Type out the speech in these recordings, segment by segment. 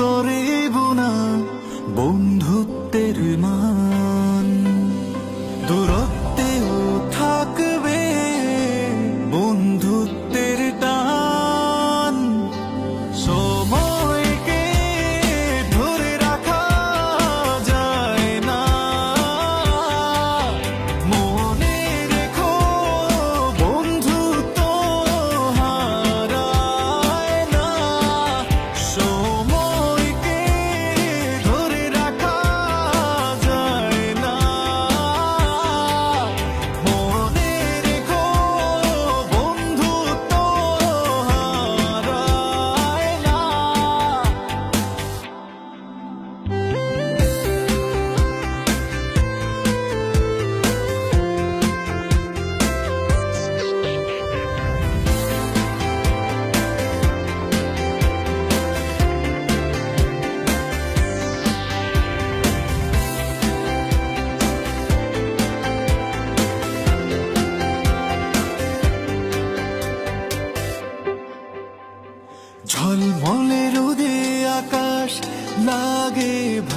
তরে বোনা বন্ধুত্বের মা।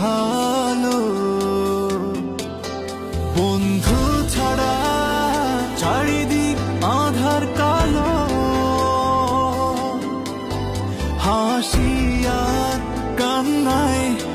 ভালো। বন্ধু ছাড়া চারিদিক আধার কালো। হাসিয়া কান্নায়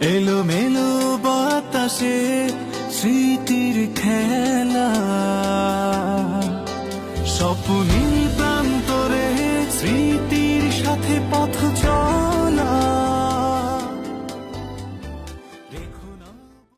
এলো মেলো বাতাসে স্মৃতির খেলা।